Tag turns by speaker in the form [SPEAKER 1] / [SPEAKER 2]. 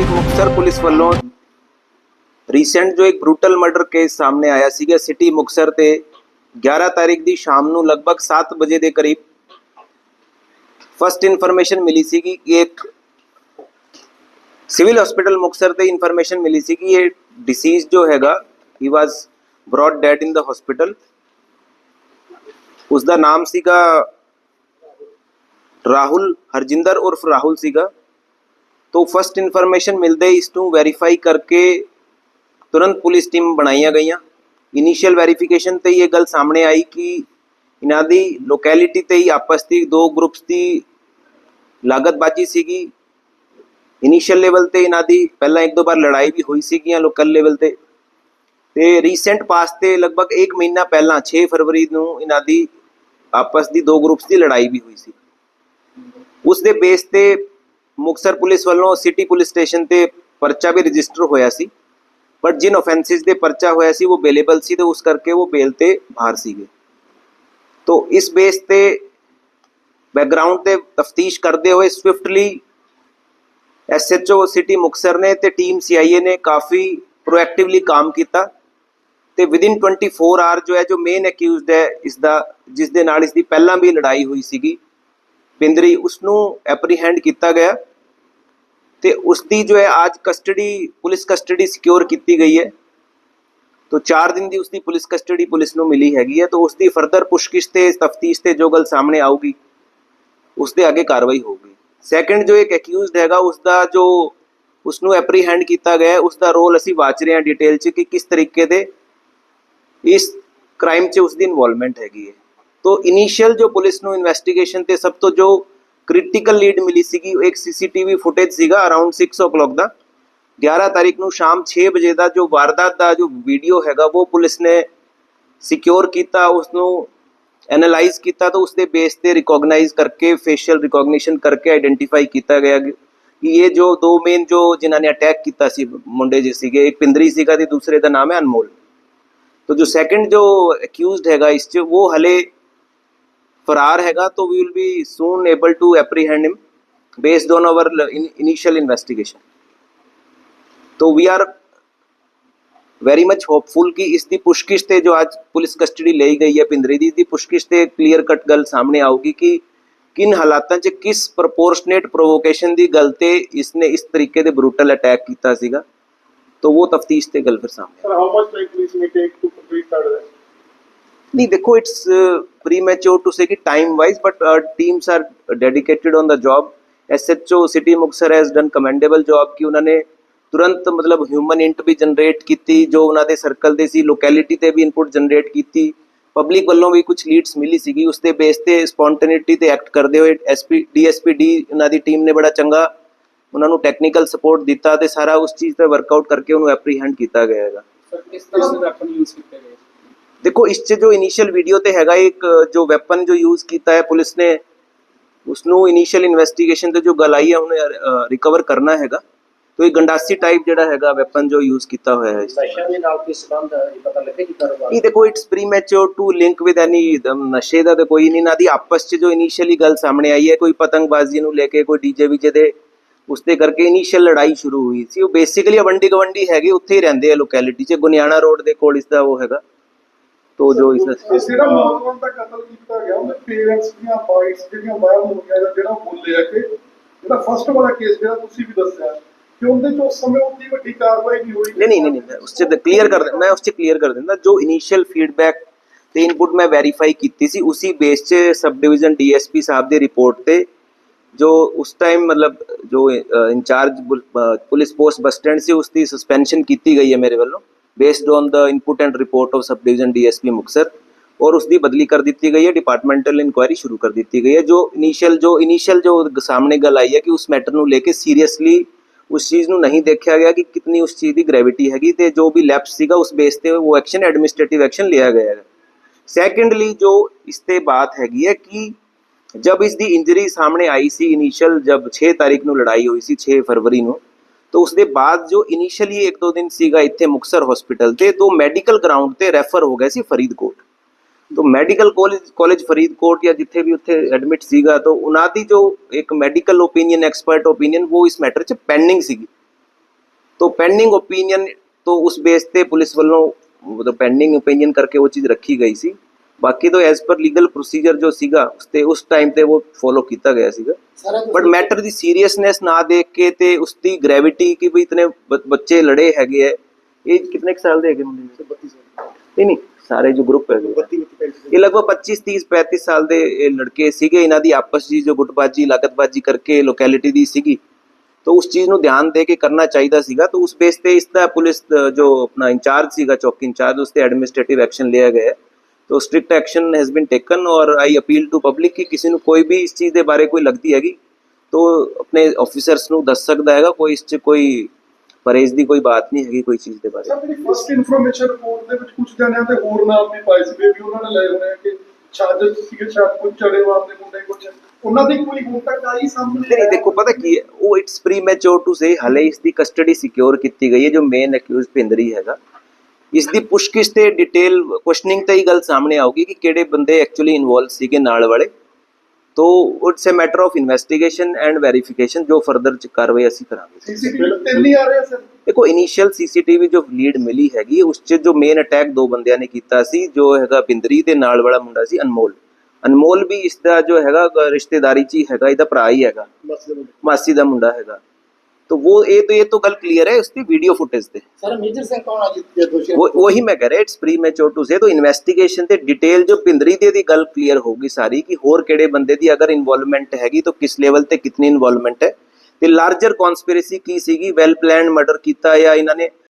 [SPEAKER 1] Muktsar police ਵੱਲੋਂ recent ਜੋ ਇੱਕ ਬਰੂਟਲ ਮਰਡਰ ਕੇਸ ਸਾਹਮਣੇ ਆਇਆ ਸੀਗਾ ਸਿਟੀ ਮੁਕਤਸਰ ਤੇ 11 ਤਾਰੀਖ ਦੀ ਸ਼ਾਮ ਨੂੰ ਲਗਭਗ 7 ਵਜੇ ਦੇ ਕਰੀਬ ਫਸਟ ਇਨਫੋਰਮੇਸ਼ਨ ਮਿਲੀ ਸੀ ਕਿ ਇੱਕ ਸਿਵਲ ਹਸਪੀਟਲ ਮੁਕਸਰ ਤੇ ਇਨਫੋਰਮੇਸ਼ਨ ਮਿਲੀ ਸੀ ਕਿ ਇਹ ਡਿਸੀਜ਼ ਜੋ ਹੈਗਾ ਹੀ was brought dead in the hospital ਉਸ ਦਾ ਨਾਮ ਸੀਗਾ ਰਾਹੁਲ ਹਰਜਿੰਦਰ ਉਰਫ ਰਾਹੁਲ ਸੀਗਾ। ਤੋਂ ਫਸਟ ਇਨਫੋਰਮੇਸ਼ਨ ਮਿਲਦੇ ਹੀ ਇਸ ਨੂੰ ਵੈਰੀਫਾਈ ਕਰਕੇ ਤੁਰੰਤ ਪੁਲਿਸ ਟੀਮ ਬਣਾਈਆਂ ਗਈਆਂ। ਇਨੀਸ਼ੀਅਲ ਵੈਰੀਫਿਕੇਸ਼ਨ ਤੇ ਇਹ ਗੱਲ ਸਾਹਮਣੇ ਆਈ ਕਿ ਇਹਨਾਂ ਦੀ ਲੋਕੈਲਿਟੀ ਤੇ ਹੀ ਆਪਸ ਦੀ ਦੋ ਗਰੁੱਪਸ ਦੀ ਲਾਗਤਬਾਜੀ ਸੀਗੀ। ਇਨੀਸ਼ੀਅਲ ਲੈਵਲ ਤੇ ਇਹਨਾਂ ਦੀ ਪਹਿਲਾਂ ਇੱਕ ਦੋ ਵਾਰ ਲੜਾਈ ਵੀ ਹੋਈ ਸੀਗੀਆਂ ਲੋਕਲ ਲੈਵਲ ਤੇ। ਤੇ ਰੀਸੈਂਟ ਪਾਸ ਤੇ ਲਗਭਗ 1 ਮਹੀਨਾ ਪਹਿਲਾਂ 6 ਫਰਵਰੀ ਨੂੰ ਇਹਨਾਂ ਦੀ ਆਪਸ ਦੀ ਦੋ ਗਰੁੱਪਸ ਦੀ ਲੜਾਈ ਵੀ ਹੋਈ ਸੀ। ਉਸ ਦੇ ਬੇਸ ਤੇ ਮੁਕਸਰ ਪੁਲਿਸ ਵੱਲੋਂ ਸਿਟੀ ਪੁਲਿਸ ਸਟੇਸ਼ਨ ਤੇ ਪਰਚਾ ਵੀ ਰਜਿਸਟਰ ਹੋਇਆ ਸੀ। ਬਟ ਜਿਨ ਆਫੈਂਸਿਸ ਦੇ ਪਰਚਾ ਹੋਇਆ ਸੀ, ਉਹ ਬੇਲੇਬਲ ਸੀ ਤੇ ਉਸ ਕਰਕੇ ਉਹ ਬੇਲ ਤੇ ਬਾਹਰ ਸੀਗੇ। ਤੋਂ ਇਸ ਬੇਸ ਤੇ ਬੈਕਗ੍ਰਾਉਂਡ ਤੇ ਤਫਤੀਸ਼ ਕਰਦੇ ਹੋਏ ਸਵਿਫਟਲੀ ਐਸਐਚਓ ਸਿਟੀ ਮੁਕਸਰ ਨੇ ਤੇ ਟੀਮ ਸੀਆਈਏ ਨੇ ਕਾਫੀ ਪ੍ਰੋਐਕਟਿਵਲੀ ਕੰਮ ਕੀਤਾ। ਤੇ ਵਿਦਿਨ 24 ਆਰ ਜੋ ਹੈ, ਜੋ ਮੇਨ ਅਕਿਊਜ਼ਡ ਹੈ, ਇਸ ਦਾ, ਜਿਸ ਦੇ ਨਾਲ ਇਸ ਦੀ ਪਹਿਲਾਂ ਵੀ ਲੜਾਈ ਹੋਈ ਸੀਗੀ, ਪਿੰਦਰੀ ਉਸ ਨੂੰ ਐਪਰੀਹੈਂਡ ਕੀਤਾ ਗਿਆ। ਤੇ ਉਸ ਦੀ ਜੋ ਹੈ ਅੱਜ ਕਸਟਡੀ ਪੁਲਿਸ ਕਸਟਡੀ ਸਿਕਿਉਰ ਕੀਤੀ ਗਈ ਹੈ। ਤੋਂ 4 ਦਿਨ ਦੀ ਉਸਦੀ ਪੁਲਿਸ ਕਸਟਡੀ ਪੁਲਿਸ ਨੂੰ ਮਿਲੀ ਹੈਗੀ ਹੈ ਤੋਂ ਉਸਦੀ ਫਰਦਰ ਪੁੱਛਗਿੱਛ ਤੇ ਤਫਤੀਸ਼ ਤੇ ਜੋ ਗੱਲ ਸਾਹਮਣੇ ਆਊਗੀ ਉਸ ਦੇ ਅੱਗੇ ਕਾਰਵਾਈ ਹੋਊਗੀ। ਸੈਕੰਡ ਜੋ ਇੱਕ ਅਕਿਊਜ਼ਡ ਹੈਗਾ ਉਸ ਦਾ ਜੋ ਉਸ ਨੂੰ ਐਪਰੀਹੈਂਡ ਕੀਤਾ ਗਿਆ ਹੈ, ਉਸ ਦਾ ਰੋਲ ਅਸੀਂ ਵਾਚ ਰਹੇ ਹਾਂ ਡਿਟੇਲ 'ਚ ਕਿ ਕਿਸ ਤਰੀਕੇ ਦੇ ਇਸ ਕ੍ਰਾਈਮ 'ਚ ਉਸ ਦੀ ਇਨਵੋਲਵਮੈਂਟ ਹੈਗੀ ਹੈ। ਤੋ ਇਨੀਸ਼ੀਅਲ ਜੋ ਪੁਲਿਸ ਨੂੰ ਇਨਵੈਸਟੀਗੇਸ਼ਨ ਤੇ ਸਭ ਤੋਂ ਜੋ ਕ੍ਰਿਟੀਕਲ ਲੀਡ ਮਿਲੀ ਸੀਗੀ ਉਹ ਇੱਕ ਸੀਸੀਟੀਵੀ ਫੁਟੇਜ ਸੀਗਾ ਅਰਾਊਂਡ 6 o'clock ਦਾ 11 ਤਾਰੀਖ ਨੂੰ ਸ਼ਾਮ 6 ਵਜੇ ਦਾ ਜੋ ਵਾਰਦਾਤ ਦਾ ਜੋ ਵੀਡੀਓ ਹੈਗਾ ਉਹ ਪੁਲਿਸ ਨੇ ਸਿਕਿਉਰ ਕੀਤਾ ਉਸ ਨੂੰ ਐਨਾਲਾਈਜ਼ ਕੀਤਾ ਤਾਂ ਉਸ ਦੇ ਬੇਸ ਤੇ ਰਿਕੋਗਨਾਈਜ਼ ਕਰਕੇ ਫੇਸ਼ੀਅਲ ਰਿਕੋਗਨੀਸ਼ਨ ਕਰਕੇ ਆਇਡੈਂਟੀਫਾਈ ਕੀਤਾ ਗਿਆ ਕਿ ਇਹ ਜੋ ਦੋ ਮੇਨ ਜੋ ਜਿਨ੍ਹਾਂ ਨੇ ਅਟੈਕ ਕੀਤਾ ਸੀ ਮੁੰਡੇ ਜੀ ਸੀਗੇ ਇੱਕ ਪਿੰਦਰੀ ਸੀਗਾ ਤੇ ਦੂਸਰੇ ਦਾ ਨਾਮ ਹੈ ਅਨਮੋਲ तो जो सेकंड जो अक्यूज्ड हैगा इस च वो हले फरार हैगा तो we will be soon able to apprehend him based on our initial investigation तो we are very much hopeful ਕਿ ਇਸ ਦੀ ਪੁਸ਼ਕਿਸ਼ ਤੇ ਜੋ ਅੱਜ ਪੁਲਿਸ ਕਸਟਡੀ ਲਈ ਗਈ ਹੈ ਪਿੰਦਰੀ ਦੀ ਦੀ ਪੁਸ਼ਕਿਸ਼ ਤੇ ਕਲੀਅਰ ਕੱਟ ਗੱਲ ਸਾਹਮਣੇ ਆਊਗੀ ਕਿ ਕਿਨ ਹਾਲਾਤਾਂ 'ਚ ਕਿਸ ਪ੍ਰੋਪੋਰਸ਼ਨੇਟ ਪ੍ਰੋਵੋਕੇਸ਼ਨ ਦੀ ਗੱਲ ਤੇ ਇਸਨੇ ਇਸ ਤਰੀਕੇ ਦੇ ਬਰੂਟਲ ਅਟੈਕ ਕੀਤਾ ਸੀਗਾ तो वो तफ्तीश ते गल फिर सामने
[SPEAKER 2] Sir, how much time police may take to complete that
[SPEAKER 1] ਨਹੀਂ ਦੇਖੋ ਇਟਸ ਪ੍ਰੀਮੈਚੁਰ ਟੂ ਸੇ ਕਿ time wise but teams are dedicated on the job SHO city Muktsar has done commendable job ਕਿ ਉਹਨਾਂ ਨੇ ਤੁਰੰਤ ਮਤਲਬ ਹਿਊਮਨ ਇੰਟ ਵੀ generate ਕੀਤੀ ਜੋ ਉਹਨਾਂ ਦੇ ਸਰਕਲ ਦੇ ਸੀ ਲੋਕੈਲਿਟੀ ਤੇ ਵੀ ਇਨਪੁਟ ਜਨਰੇਟ ਕੀਤੀ ਪਬਲਿਕ ਵੱਲੋਂ ਵੀ ਕੁਝ ਲੀਡਸ ਮਿਲੀ ਸੀਗੀ ਉਸ ਤੇ ਬੇਸ ਤੇ ਸਪੌਂਟੇਨਿਟੀ ਤੇ ਐਕਟ ਕਰਦੇ ਹੋਏ ਐਸਪੀ ਡੀਐਸਪੀ ਡੀ ਉਹਨਾਂ ਦੀ ਟੀਮ ਨੇ ਬੜਾ ਚੰਗਾ ਉਹਨਾਂ ਨੂੰ ਟੈਕਨੀਕਲ ਸਪੋਰਟ ਦਿੱਤਾ ਤੇ ਸਾਰਾ ਉਸ ਚੀਜ਼ ਤੇ ਵਰਕਆਊਟ ਕਰਕੇ ਉਹਨੂੰ ਐਪਰੀਹੈਂਡ ਕੀਤਾ ਗਿਆ ਹੈਗਾ
[SPEAKER 3] ਸਰ ਕਿਸ ਤਰ੍ਹਾਂ ਦੇ ਵੈਪਨ ਯੂਜ਼ ਕੀਤੇ ਗਏ
[SPEAKER 1] ਦੇਖੋ ਇਸ 'ਚ ਜੋ ਇਨੀਸ਼ੀਅਲ ਵੀਡੀਓ ਤੇ ਹੈਗਾ ਇੱਕ ਜੋ ਵੈਪਨ ਜੋ ਯੂਜ਼ ਕੀਤਾ ਹੈ ਪੁਲਿਸ ਨੇ ਉਸ ਨੂੰ ਇਨੀਸ਼ੀਅਲ ਇਨਵੈਸਟੀਗੇਸ਼ਨ ਤੇ ਜੋ ਗੱਲ ਆਈ ਹੈ ਉਹਨੇ ਰਿਕਵਰ ਕਰਨਾ ਹੈਗਾ। ਤੋ ਇਹ ਗੰਡਾਸੀ ਟਾਈਪ ਜਿਹੜਾ ਹੈਗਾ ਵੈਪਨ ਜੋ ਯੂਜ਼ ਕੀਤਾ ਹੋਇਆ ਹੈ ਇਸ 'ਚ।
[SPEAKER 3] ਨਸ਼ਿਆਂ ਦੇ ਨਾਲ ਕੀ ਸੰਬੰਧ ਹੈ ਇਹ ਪਤਾ ਲੱਗੇ ਕਿ ਕਾਰੋਬਾਰ?
[SPEAKER 1] ਇਹ ਦੇਖੋ it's premature to link with any ਨਸ਼ੇ ਦਾ ਤੇ ਕੋਈ ਨਹੀਂ ਨਾ ਦੀ ਆਪਸ 'ਚ ਜੋ ਇਨੀਸ਼ੀਅਲੀ ਗੱਲ ਸਾਹਮਣੇ ਆਈ ਹੈ ਕੋਈ ਪਤੰਗਬਾਜ਼ੀ ਨੂੰ ਲੈ ਕੇ ਕੋਈ ਡੀਜੇ ਵੀਜੇ ਦੇ ਉਸ ਦੇ ਕਰਕੇ ਇਨੀਸ਼ੀਅਲ ਲੜਾਈ ਸ਼ੁਰੂ ਹੋਈ ਸੀ। ਉਹ ਬੇਸਿਕਲੀ ਅਵੰਡੀ ਗਵੰਡੀ ਹੈਗੇ ਉੱਥੇ ਹੀ ਰਹਿੰਦੇ ਆ ਲੋਕੈਲਿਟੀ 'ਚ। ਗੁਨਿਆਣਾ ਰੋਡ ਦੇ ਕੋਲ ਇਸ ਦਾ ਉਹ ਹੈਗਾ। ਤੋ ਜੋ ਇਸ
[SPEAKER 2] ਇਹ ਜਿਹੜਾ ਨੌਜਵਾਨ ਦਾ ਕਤਲ ਕੀਤਾ ਗਿਆ ਉਹਦੇ ਪੇਰੈਂਟਸ ਦੀਆਂ ਵਾਈਸ ਜਿਹੜੀਆਂ ਵਾਇਰਲ ਹੋ ਗਿਆ ਜਾਂ ਜਿਹੜਾ ਬੋਲੇ ਆ ਕਿ ਜਿਹੜਾ ਫਸਟ ਵਾਲਾ ਕੇਸ ਜਿਹੜਾ ਤੁਸੀਂ ਵੀ ਦੱਸਿਆ ਕਿ ਉਹਦੇ ਉਸ ਸਮੇਂ ਉਨੀ ਵੱਡੀ ਕਾਰਵਾਈ ਨਹੀਂ ਹੋਈ।
[SPEAKER 1] ਨਹੀਂ ਨਹੀਂ ਨਹੀਂ ਮੈਂ ਉਸ 'ਚ ਕਲੀਅਰ ਕਰ ਮੈਂ ਉਸ 'ਚ ਕਲੀਅਰ ਕਰ ਦਿੰਦਾ ਜੋ ਇਨੀਸ਼ੀਅਲ ਫੀਡਬੈਕ ਤੇ ਇਨਪੁਟ ਮੈਂ ਵੈਰੀਫਾਈ ਕੀਤੀ ਸੀ ਉਸੇ ਬੇਸ 'ਚ ਸਬ ਡਿਵੀਜ਼ਨ ਡੀਐਸਪੀ ਸਾਹਿਬ ਦੀ ਰਿਪੋਰਟ ਤੇ ਜੋ ਉਸ ਟਾਈਮ ਮਤਲਬ ਜੋ incharge police post bus stand ਸੀ ਉਸ ਦੀ ਸਸਪੈਂਸ਼ਨ ਕੀਤੀ ਗਈ ਹੈ ਮੇਰੇ ਵੱਲੋਂ। Based on the input and report of sub division DSP Muktsar ਔਰ ਉਸ ਦੀ ਬਦਲੀ ਕਰ ਦਿੱਤੀ ਗਈ ਹੈ ਡਿਪਾਰਟਮੈਂਟਲ ਇਨਕੁਆਇਰੀ ਸ਼ੁਰੂ ਕਰ ਦਿੱਤੀ ਗਈ ਹੈ ਜੋ ਇਨੀਸ਼ੀਅਲ ਜੋ ਇਨੀਸ਼ੀਅਲ ਜੋ ਸਾਹਮਣੇ ਗੱਲ ਆਈ ਹੈ ਕਿ ਉਸ ਮੈਟਰ ਨੂੰ ਲੈ ਕੇ ਸੀਰੀਅਸਲੀ ਉਸ ਚੀਜ਼ ਨੂੰ ਨਹੀਂ ਦੇਖਿਆ ਗਿਆ ਕਿ ਕਿਤਨੀ ਉਸ ਚੀਜ਼ ਦੀ ਗ੍ਰੈਵਿਟੀ ਹੈਗੀ ਤੇ ਜੋ ਵੀ ਲੈਪਸ ਸੀਗਾ ਉਸ ਬੇਸ ਤੇ ਉਹ ਐਕਸ਼ਨ ਐਡਮਿਨਿਸਟ੍ਰੇਟਿਵ ਐਕਸ਼ਨ ਲਿਆ ਗਿਆ ਹੈ ਸੈਕੰਡਲੀ ਜੋ ਇਸ ਤੇ ਬਾਤ ਹੈਗੀ ਹੈ ਕਿ ਜਬ ਇਸ ਦੀ ਇੰਜਰੀ ਸਾਹਮਣੇ ਆਈ ਸੀ ਇਨੀਸ਼ੀਅਲ ਜਬ 6 ਤਾਰੀਖ ਨੂੰ ਲੜਾਈ ਹੋਈ ਸੀ 6 ਫਰਵਰੀ ਨੂੰ ਤੋਂ ਉਸ ਦੇ ਬਾਅਦ ਜੋ ਇਨੀਸ਼ੀਅਲੀ ਇੱਕ ਦੋ ਦਿਨ ਸੀਗਾ ਇੱਥੇ ਮੁਕਸਰ ਹਸਪੀਟਲ ਤੇ, ਦੋ ਮੈਡੀਕਲ ਗਰਾਊਂਡ ਤੇ ਰੈਫਰ ਹੋ ਗਿਆ ਸੀ ਫਰੀਦਕੋਟ। ਤੋਂ ਮੈਡੀਕਲ ਕਾਲਜ ਕਾਲਜ ਫਰੀਦਕੋਟ ਜਾਂ ਜਿੱਥੇ ਵੀ ਉੱਥੇ ਐਡਮਿਟ ਸੀਗਾ, ਤਾਂ ਉਹਨਾਂ ਦੀ ਜੋ ਇੱਕ ਮੈਡੀਕਲ ਓਪੀਨੀਅਨ ਐਕਸਪਰਟ ਓਪੀਨੀਅਨ ਉਹ ਇਸ ਮੈਟਰ 'ਚ ਪੈਂਡਿੰਗ ਸੀਗੀ। ਤੋਂ ਪੈਂਡਿੰਗ ਓਪੀਨੀਅਨ ਤੋਂ ਉਸ ਬੇਸ ਤੇ ਪੁਲਿਸ ਵੱਲੋਂ ਮਤਲਬ ਪੈਂਡਿੰਗ ਓਪੀਨੀਅਨ ਕਰਕੇ ਉਹ ਚੀਜ਼ ਰੱਖੀ ਗਈ ਸੀ। ਬਾਕੀ ਤੋਂ ਐਜ਼ ਪਰ ਲੀਗਲ ਪ੍ਰੋਸੀਜਰ ਜੋ ਸੀਗਾ ਉਸ ਤੇ ਉਸ ਟਾਈਮ ਤੇ ਉਹ ਫੋਲੋ ਕੀਤਾ ਗਿਆ ਸੀਗਾ। ਬਟ ਮੈਟਰ ਦੀ ਸੀਰੀਅਸਨੈਸ ਨਾ ਦੇਖ ਕੇ ਤੇ ਉਸ ਦੀ ਗ੍ਰੈਵਿਟੀ ਕਿ ਵੀ ਇਤਨੇ ਬੱਚੇ ਲੜੇ ਹੈਗੇ ਹੈ ਇਹ ਕਿੰਨੇ ਸਾਲ ਦੇ ਹੈਗੇ ਮੁੰਡੇ ਨਹੀਂ ਨਹੀਂ ਸਾਰੇ ਜੋ ਗਰੁੱਪ ਹੈਗੇ। ਇਹ ਲਗਭਗ 25 30 35 ਸਾਲ ਦੇ ਇਹ ਲੜਕੇ ਸੀਗੇ। ਇਹਨਾਂ ਦੀ ਆਪਸ ਵਿੱਚ ਜੋ ਗੁੱਟਬਾਜੀ ਲਾਗਤਬਾਜੀ ਕਰਕੇ ਲੋਕੈਲਿਟੀ ਦੀ ਸੀਗੀ। ਤਾਂ ਉਸ ਚੀਜ਼ ਨੂੰ ਧਿਆਨ ਦੇ ਕੇ ਕਰਨਾ ਚਾਹੀਦਾ ਸੀਗਾ। ਤਾਂ ਉਸ ਬੇਸ ਤੇ ਇਸ ਦਾ ਪੁਲਿਸ ਦਾ ਜੋ ਆਪਣਾ ਇੰਚਾਰਜ ਸੀਗਾ ਚੌਕੀ ਇੰਚਾਰਜ ਉਸ ਤੇ ਐਡਮਿਨਿਸਟ੍ਰੇਟਿਵ ਐਕਸ਼ਨ ਲਿਆ ਗਿਆ। ਹੈ ਤੋ strict action has been taken ਔਰ ਆਈ ਅਪੀਲ ਟੂ ਪਬਲਿਕ ਕਿ ਕਿਸੇ ਨੂੰ ਕੋਈ ਵੀ ਇਸ ਚੀਜ਼ ਦੇ ਬਾਰੇ ਕੋਈ ਲੱਗਦੀ ਹੈਗੀ ਤੋ ਆਪਣੇ ਆਫੀਸਰਸ ਨੂੰ ਦੱਸ ਸਕਦਾ ਹੈਗਾ ਕੋਈ ਇਸ 'ਚ ਕੋਈ ਪਰੇਜ਼ ਦੀ ਕੋਈ ਬਾਤ ਨਹੀਂ ਹੈਗੀ ਕੋਈ ਚੀਜ਼ ਦੇ ਬਾਰੇ
[SPEAKER 2] ਸਰ ਜਿਹੜੀ ਫਸਟ ਇਨਫੋਰਮੇਸ਼ਨ ਰਿਪੋਰਟ ਦੇ ਵਿੱਚ ਕੁਝ ਜਣਿਆਂ ਦੇ ਹੋਰ ਨਾਮ ਵੀ ਪਾਏ ਸੀ ਵੀ ਉਹਨਾਂ ਨੇ ਲਏ ਹੋਣੇ ਕਿ ਚਾਰਜਰ ਸੀਗੇ ਸ਼ਾਇਦ ਕੁਝ ਚੜੇ ਵਾਰ ਦੇ ਮੁੰਡੇ ਕੁਝ ਉਹਨਾਂ ਦੀ ਕੋਈ ਹੁਣ ਤੱਕ ਆਈ ਸਾਹਮਣੇ
[SPEAKER 1] ਨਹੀਂ ਦੇਖੋ ਪਤਾ ਕੀ ਹੈ ਉਹ ਇਟਸ ਪ੍ਰੀਮੈਚੁਰ ਟੂ ਸੇ ਹਲੇ ਇਸ ਦੀ ਕਸਟਡੀ ਸਿਕਿਉਰ ਕੀਤੀ ਗਈ ਹੈ ਜੋ ਮੇਨ ਅਕਿਊਜ਼ ਪਿੰਦਰੀ ਹੈਗਾ ਇਸ ਦੀ ਪੁੱਛਗਿੱਛ ਤੇ ਡਿਟੇਲ ਕੁਐਸਚਨਿੰਗ ਤੇ ਹੀ ਗੱਲ ਸਾਹਮਣੇ ਆਊਗੀ ਕਿ ਕਿਹੜੇ ਬੰਦੇ ਐਕਚੁਅਲੀ ਇਨਵੋਲਵ ਸੀਗੇ ਨਾਲ ਵਾਲੇ। ਤੋ it's a matter of investigation and verification ਜੋ ਫਰਦਰ ਚ ਕਾਰਵਾਈ ਅਸੀਂ ਕਰਾਂਗੇ।
[SPEAKER 2] ਸੀਸੀਟੀਵੀ ਆ ਰਹੇ ਸਰ?
[SPEAKER 1] ਦੇਖੋ ਇਨੀਸ਼ੀਅਲ ਸੀਸੀਟੀਵੀ ਜੋ ਲੀਡ ਮਿਲੀ ਹੈਗੀ ਉਸ 'ਚ ਜੋ ਮੇਨ ਅਟੈਕ ਦੋ ਬੰਦਿਆਂ ਨੇ ਕੀਤਾ ਸੀ ਜੋ ਹੈਗਾ ਬਿੰਦਰੀ ਦੇ ਨਾਲ ਵਾਲਾ ਮੁੰਡਾ ਸੀ ਅਨਮੋਲ। ਅਨਮੋਲ ਵੀ ਇਸ ਦਾ ਜੋ ਹੈਗਾ ਰਿਸ਼ਤੇਦਾਰੀ 'ਚ ਹੀ ਹੈਗਾ ਇਹਦਾ ਭਰਾ ਹੀ ਹੈਗਾ। ਮਾਸੀ ਦਾ ਮੁੰਡਾ ਹੈਗਾ। तो वो ये तो ये तो गल क्लियर है उसकी वीडियो फुटेज दे
[SPEAKER 3] ਸਰ ਮੇਜਰ ਸਿੰਘ ਕੌਣ ਆ ਜੀ ਦੋਸ਼ੀ
[SPEAKER 1] वो वही मैं कह रहा इट्स प्री मैच्योर टू से तो ਇਨਵੈਸਟੀਗੇਸ਼ਨ ਤੇ ਡਿਟੇਲ ਜੋ ਪਿੰਦਰੀ ਦੇ ਦੀ ਗੱਲ ਕਲੀਅਰ ਹੋਊਗੀ ਸਾਰੀ ਕਿ ਹੋਰ ਕਿਹੜੇ ਬੰਦੇ ਦੀ ਅਗਰ ਇਨਵੋਲਵਮੈਂਟ ਹੈਗੀ ਤਾਂ ਕਿਸ ਲੈਵਲ ਤੇ ਕਿਤਨੀ ਇਨਵੋਲਵਮੈਂਟ ਹੈ ਤੇ ਲਾਰਜਰ ਕਨਸਪੀਰੇਸੀ ਕੀ ਸੀਗੀ ਵੈਲ ਪਲਾਨਡ ਮਰਡਰ ਕੀਤਾ ਜਾਂ ਇਹਨਾਂ ਨੇ